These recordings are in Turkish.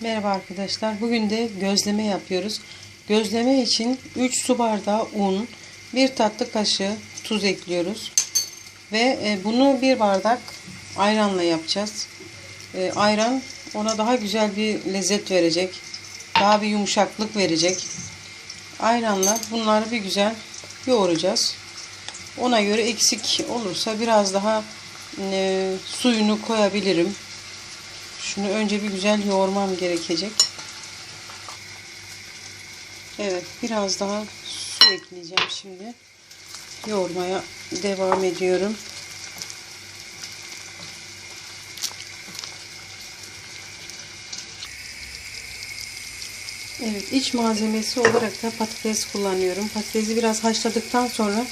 Merhaba arkadaşlar. Bugün de gözleme yapıyoruz. Gözleme için 3 su bardağı un, 1 tatlı kaşığı tuz ekliyoruz. Ve e, bunu bir bardak ayranla yapacağız. E, Ayran ona daha güzel bir lezzet verecek. Daha bir yumuşaklık verecek. Ayranla bunları bir güzel yoğuracağız. Ona göre eksik olursa biraz daha e, suyunu koyabilirim. Şunu önce bir güzel yoğurmam gerekecek. Evet biraz daha su ekleyeceğim şimdi. Yoğurmaya devam ediyorum. Evet iç malzemesi olarak da patates kullanıyorum. Patatesi biraz haşladıktan sonra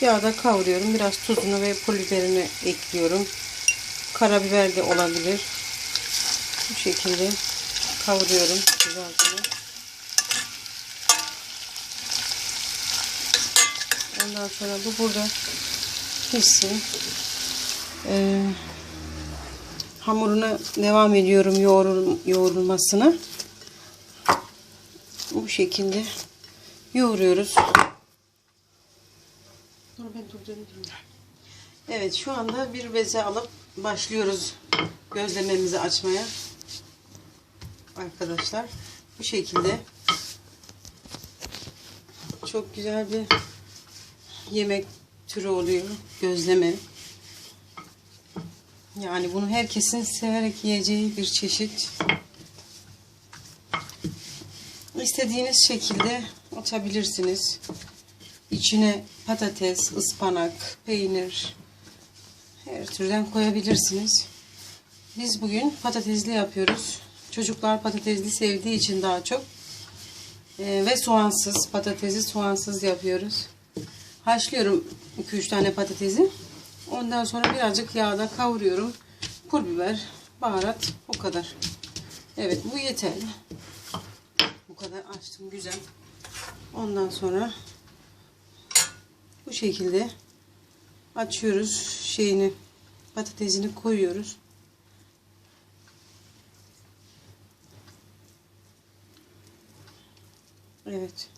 yağda kavuruyorum. Biraz tuzunu ve pul ekliyorum. Karabiber de olabilir. Bu şekilde kavuruyorum güzelce. Ondan sonra bu burada pişsin. Ee, hamuruna devam ediyorum yoğurul, yoğurulmasına. Bu şekilde yoğuruyoruz. Dur ben durdurayım. Evet şu anda bir beze alıp başlıyoruz gözlememizi açmaya. Arkadaşlar bu şekilde çok güzel bir yemek türü oluyor gözleme. Yani bunu herkesin severek yiyeceği bir çeşit. İstediğiniz şekilde açabilirsiniz. İçine patates, ıspanak, peynir her türden koyabilirsiniz. Biz bugün patatesli yapıyoruz. Çocuklar patatesli sevdiği için daha çok. Ee, ve soğansız, patatesi soğansız yapıyoruz. Haşlıyorum 2-3 tane patatesi. Ondan sonra birazcık yağda kavuruyorum. Pul biber, baharat o kadar. Evet bu yeterli. Bu kadar açtım güzel. Ondan sonra bu şekilde açıyoruz şeyini patatesini koyuyoruz. Evet.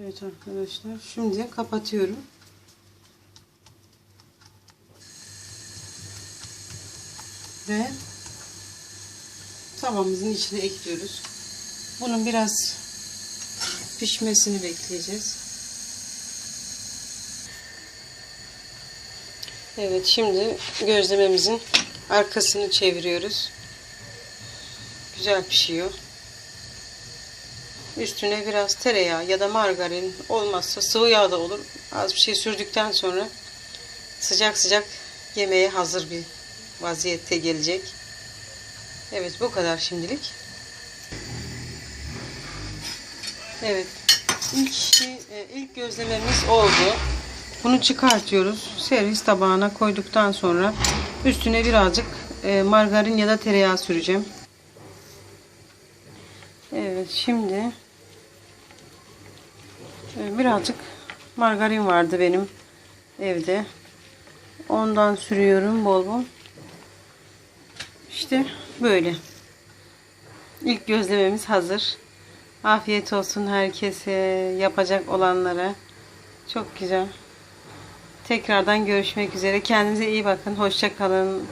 Evet arkadaşlar. Şimdi kapatıyorum. Ve tavamızın içine ekliyoruz. Bunun biraz pişmesini bekleyeceğiz. Evet şimdi gözlememizin arkasını çeviriyoruz. Güzel pişiyor. Üstüne biraz tereyağı ya da margarin olmazsa sıvı yağ da olur. Az bir şey sürdükten sonra sıcak sıcak yemeğe hazır bir vaziyette gelecek. Evet bu kadar şimdilik. Evet ilk, şey, e, ilk gözlememiz oldu. Bunu çıkartıyoruz. Servis tabağına koyduktan sonra üstüne birazcık e, margarin ya da tereyağı süreceğim. Evet şimdi e, birazcık margarin vardı benim evde. Ondan sürüyorum bol bol. İşte böyle. İlk gözlememiz hazır. Afiyet olsun herkese, yapacak olanlara. Çok güzel. Tekrardan görüşmek üzere. Kendinize iyi bakın. Hoşça kalın.